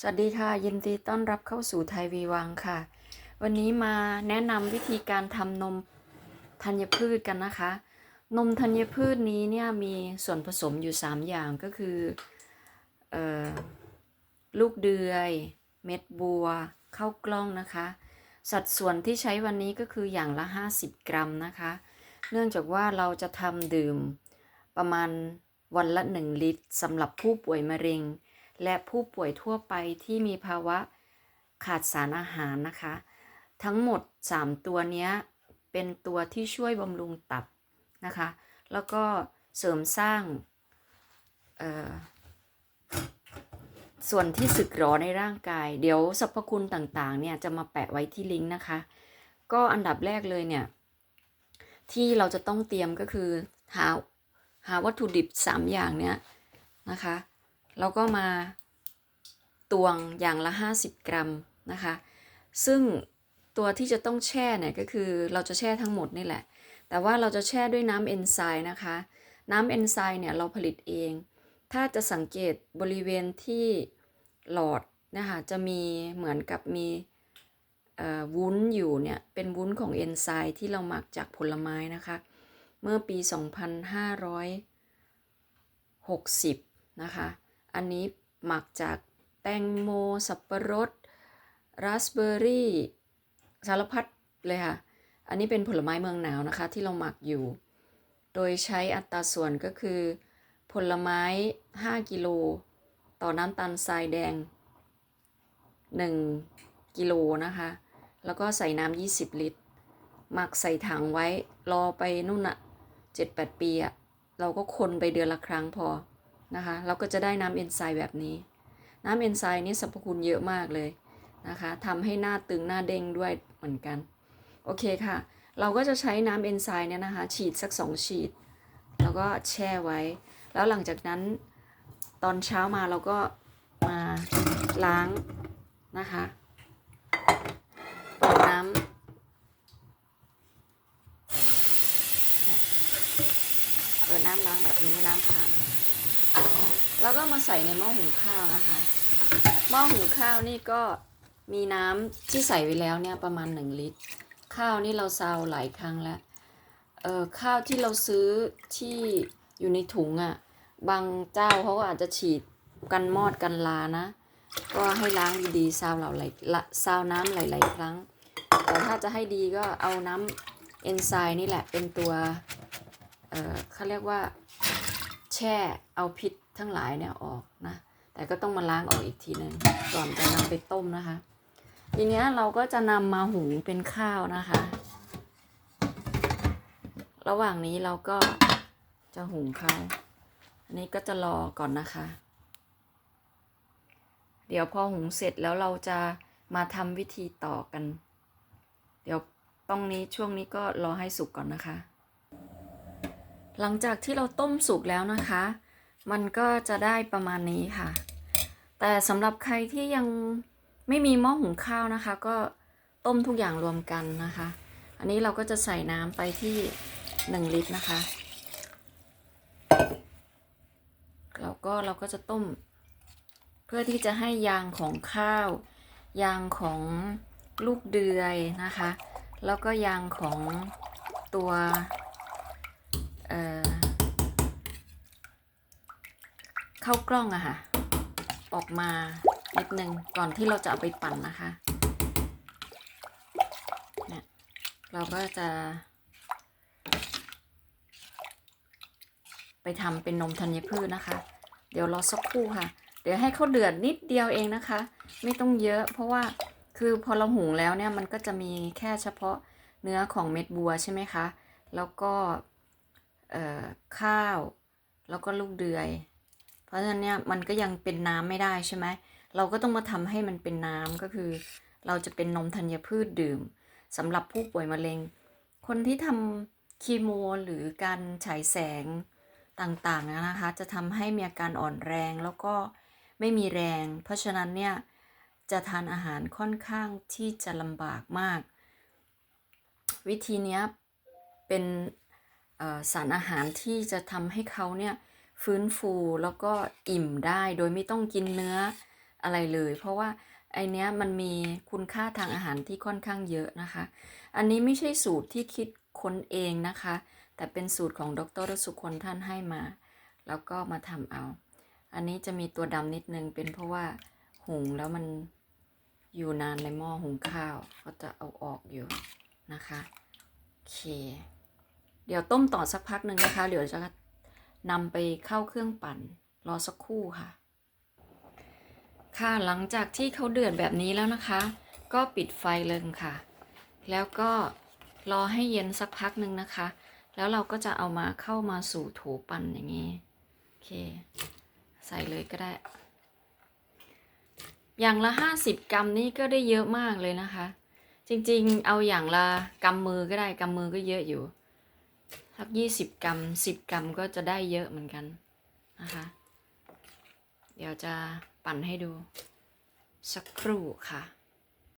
สวัสดีค่ะ ยินดีต้อนรับเข้าสู่ไทยวีวังค่ะ วันนี้มาแนะนำวิธีการทำนมธัญพืชกันนะคะ นมธัญพืชนี้เนี่ยมีส่วนผสมอยู่ 3 อย่างก็คือออลูกเดือย เม็ดบัวข้าวกล้องนะคะ สัดส่วนที่ใช้วันนี้ก็คืออย่างละ 50 กรัมนะคะ เนื่องจากว่าเราจะทำดื่มประมาณวันละ 1 ลิตรสำหรับผู้ป่วยมะเร็ง และผู้ป่วยทั่วไปที่มีภาวะขาดสารอาหารนะคะ ทั้งหมด 3 ตัวนี้เป็นตัวที่ช่วยบำรุงตับนะคะ แล้วก็เสริมสร้างส่วนที่สึกหรอในร่างกาย เดี๋ยวสรรพคุณต่างๆ เนี่ยจะมาแปะไว้ที่ลิงก์นะคะ ก็อันดับแรกเลยเนี่ย ที่เราจะต้องเตรียมก็คือหาหาวัตถุดิบ 3 อย่างเนี้ยนะคะ แล้วก็มาตวงอย่างละ 50 กรัมนะคะ ซึ่งตัวที่จะต้องแช่เนี่ยก็คือเราจะแช่ทั้งหมดนี่แหละ แต่ว่าเราจะแช่ด้วยน้ำเอนไซม์นะคะ น้ำเอนไซม์เนี่ยเราผลิตเอง ถ้าจะสังเกตบริเวณที่หลอดนะคะจะมีเหมือนกับมีวุ้นอยู่เนี่ยเป็นวุ้นของเอนไซม์ที่เราหมักจากผลไม้นะคะ เมื่อปี 2560 นะคะ อันนี้หมักจากแตงโม สับปะรดราสเบอร์รี่ สารพัดเลยค่ะ อันนี้เป็นผลไม้เมืองหนาวนะคะ ที่เราหมักอยู่ โดยใช้อัตราส่วนก็คือ ผลไม้ 5 กิโล ต่อน้ำตาลทรายแดง 1 กิโลนะคะ แล้วก็ใส่น้ำ20 ลิตร หมักใส่ถังไว้ รอไปนู่นน่ะ7-8 ปีอะเราก็คนไปเดือนละครั้งพอ นะคะเราก็จะได้น้ำเอนไซม์แบบนี้ น้ำเอนไซม์นี่สรรพคุณเยอะมากเลยนะคะทำให้หน้าตึงหน้าเด้งด้วยเหมือนกัน โอเคค่ะ เราก็จะใช้น้ำเอนไซม์เนี่ยนะคะ ฉีดสัก 2 ฉีด แล้วก็แช่ไว้ แล้วหลังจากนั้นตอนเช้ามาเราก็มาล้างนะคะเปิดน้ำเปิดน้ำล้างแบบนี้ล้างผ่าน แล้วก็มาใส่ในหม้อหุงข้าวนะคะ หม้อหุงข้าวนี่ก็มีน้ำที่ใส่ไว้แล้วเนี่ยประมาณหนึ่งลิตร ข้าวนี่เราซาวหลายครั้งแล้วเอ่อข้าวที่เราซื้อที่อยู่ในถุงอะ่ะบางเจ้าเขาก็อาจจะฉีดกันมอดกันลานะ ก็ให้ล้างดีๆซาวเหล่าไหละซาวน้ำหลายๆครั้ง แต่ถ้าจะให้ดีก็เอาน้ำเอนไซม์นี่แหละเป็นตัว เอ่อเขาเรียกว่า แช่เอาพิษทั้งหลายเนี่ยออกนะ แต่ก็ต้องมาล้างออกอีกทีหนึ่งก่อนจะนำไปต้มนะคะ ทีเนี้ยเราก็จะนำมาหุงเป็นข้าวนะคะ ระหว่างนี้เราก็จะหุงข้าวอันนี้ก็จะรอก่อนนะคะ เดี๋ยวพอหุงเสร็จแล้วเราจะมาทำวิธีต่อกัน เดี๋ยวต้องนี้ช่วงนี้ก็รอให้สุกก่อนนะคะ หลังจากที่เราต้มสุกแล้วนะคะ มันก็จะได้ประมาณนี้ค่ะ แต่สำหรับใครที่ยังไม่มีหม้อหุงข้าวนะคะ ก็ต้มทุกอย่างรวมกันนะคะ อันนี้เราก็จะใส่น้ำไปที่ 1 ลิตรนะคะ แล้วก็เราก็จะต้ม เพื่อที่จะให้ยางของข้าว ยางของลูกเดือยนะคะ แล้วก็ยางของตัว เอ่อ เข้ากล้องอะค่ะ ออกมานิดนึงก่อนที่เราจะเอาไปปั่นนะคะเนี่ยเราก็จะ ไปทำเป็นนมธัญพืชนะคะ เดี๋ยวรอสักครู่ค่ะ เดี๋ยวให้เขาเดือดนิดเดียวเองนะคะ ไม่ต้องเยอะ เพราะว่าคือพอเราหุงแล้วเนี่ยมันก็จะมีแค่เฉพาะเนื้อของเม็ดบัวใช่ไหมคะ แล้วก็ข้าว แล้วก็ลูกเดือย ราะฉะนั้นเนี่ยมันก็ยังเป็นน้ำไม่ได้ใช่ไหมเราก็ต้องมาทำให้มันเป็นน้ำก็คือ เราจะเป็นนมธัญพืชดื่มสำหรับผู้ป่วยมะเร็ง คนที่ทำคีโมหรือการฉายแสงต่างๆนะคะ จะทำให้มีอาการอ่อนแรงแล้วก็ไม่มีแรง เพราะฉะนั้นเนี่ยจะทานอาหารค่อนข้างที่จะลำบากมาก วิธีนี้เป็นสารอาหารที่จะทำให้เขาเนี่ย ฟื้นฟูแล้วก็อิ่มได้โดยไม่ต้องกินเนื้ออะไรเลย เพราะว่าไอเนี้ยมันมีคุณค่าทางอาหารที่ค่อนข้างเยอะนะคะ อันนี้ไม่ใช่สูตรที่คิดค้นเองนะคะ แต่เป็นสูตรของดรสุคนท่านให้มา แล้วก็มาทำเอา อันนี้จะมีตัวดำนิดนึงเป็นเพราะว่าหุงแล้วมันอยู่นานในหม้อหุงข้าวก็จะเอาออกอยู่นะคะโอเค เดี๋ยวต้มต่อสักพักหนึ่งนะคะเดี๋ยวจะ นำไปเข้าเครื่องปั่น รอสักครู่ค่ะ ค่ะหลังจากที่เขาเดือดแบบนี้แล้วนะคะ ก็ปิดไฟเลยค่ะ แล้วก็รอให้เย็นสักพักหนึ่งนะคะ แล้วเราก็จะเอามาเข้ามาสู่โถปั่นอย่างนี้ โอเค ใส่เลยก็ได้ อย่างละ 50 กรัมนี่ก็ได้เยอะมากเลยนะคะ จริงๆ เอาอย่างละกำมือก็ได้กำมือก็เยอะอยู่ สักยี่สิบกรัมสิบกรัมก็จะได้เยอะเหมือนกันนะคะ เดี๋ยวจะปั่นให้ดูสักครู่ค่ะ